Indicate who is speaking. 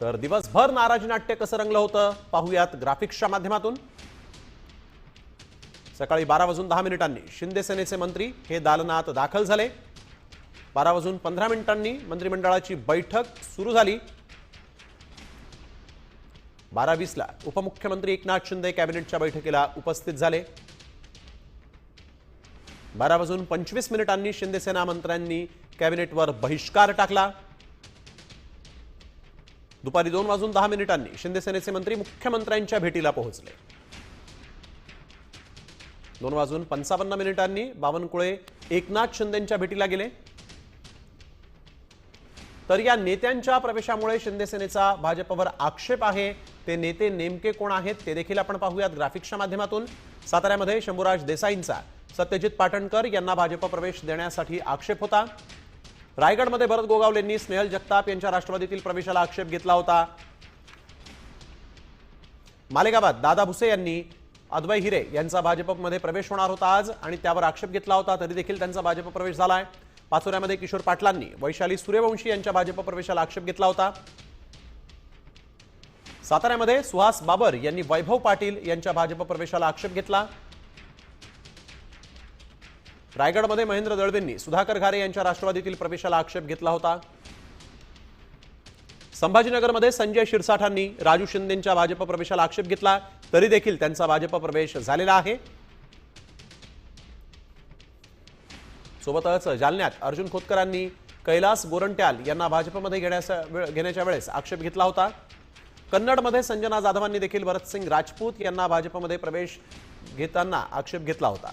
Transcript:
Speaker 1: तर दिवसभर नाराजी नाट्य कसं रंगलं होतं पाहूयात ग्राफिक्सच्या माध्यमातून. सकाळी बारा वाजून दहा मिनिटांनी शिंदे सेनेचे मंत्री हे दालनात दाखल झाले. बारा वाजून पंधरा मिनिटांनी मंत्रिमंडळाची बैठक सुरू झाली. बारा वीसला उपमुख्यमंत्री एकनाथ शिंदे कॅबिनेटच्या बैठकीला उपस्थित झाले. बारा वाजून पंचवीस मिनिटांनी शिंदेसेना मंत्र्यांनी कॅबिनेटवर बहिष्कार टाकला. दुपारी दोन वाजून दहा मिनिटांनी शिंदेसेनेचे मंत्री मुख्यमंत्र्यांच्या भेटीला पोहोचले. दोन वाजून पंचावन्न मिनिटांनी बावनकुळे एकनाथ शिंदेच्या भेटीला गेले. तर या नेत्यांच्या प्रवेशामुळे शिंदेसेनेचा भाजपवर आक्षेप आहे. ते नेते नेमके कोण आहेत ते देखील आपण पाहूयात ग्राफिक्सच्या माध्यमातून. साताऱ्यामध्ये शंभूराज देसाईंचा सत्यजित पाटणकर यांना भाजप प्रवेश देण्यासाठी आक्षेप होता. रायगडमध्ये भरत गोगावलेंनी स्नेहल जगताप यांच्या राष्ट्रवादीतील प्रवेशाला आक्षेप घेतला होता. मालेगावात दादा भुसे यांनी अद्वय हिरे यांचा भाजपमध्ये प्रवेश होणार होता आज आणि त्यावर आक्षेप घेतला होता तरी देखील त्यांचा भाजप प्रवेश झालाय. पाचोऱ्यामध्ये किशोर पाटलांनी वैशाली सूर्यवंशी यांच्या भाजप प्रवेशाला आक्षेप घेतला होता. साताऱ्यामध्ये सुहास बाबर यांनी वैभव पाटील यांच्या भाजप प्रवेशाला आक्षेप घेतला. रायगडमध्ये महेंद्र दळवेंनी सुधाकर घारे यांच्या राष्ट्रवादीतील प्रवेशाला आक्षेप घेतला होता. संभाजीनगरमध्ये संजय शिरसाठांनी राजू शिंदेंच्या भाजप प्रवेशाला आक्षेप घेतला तरी देखील त्यांचा भाजप प्रवेश झालेला आहे. सोबतच जालन्यात अर्जुन खोतकरांनी कैलास गोरंट्याल यांना भाजपमध्ये घेण्याचा वेळ- घेण्याच्या वेळेस आक्षेप घेतला होता. कन्नडमध्ये संजना जाधवांनी देखील भरतसिंग राजपूत यांना भाजपमध्ये प्रवेश घेताना आक्षेप घेतला होता.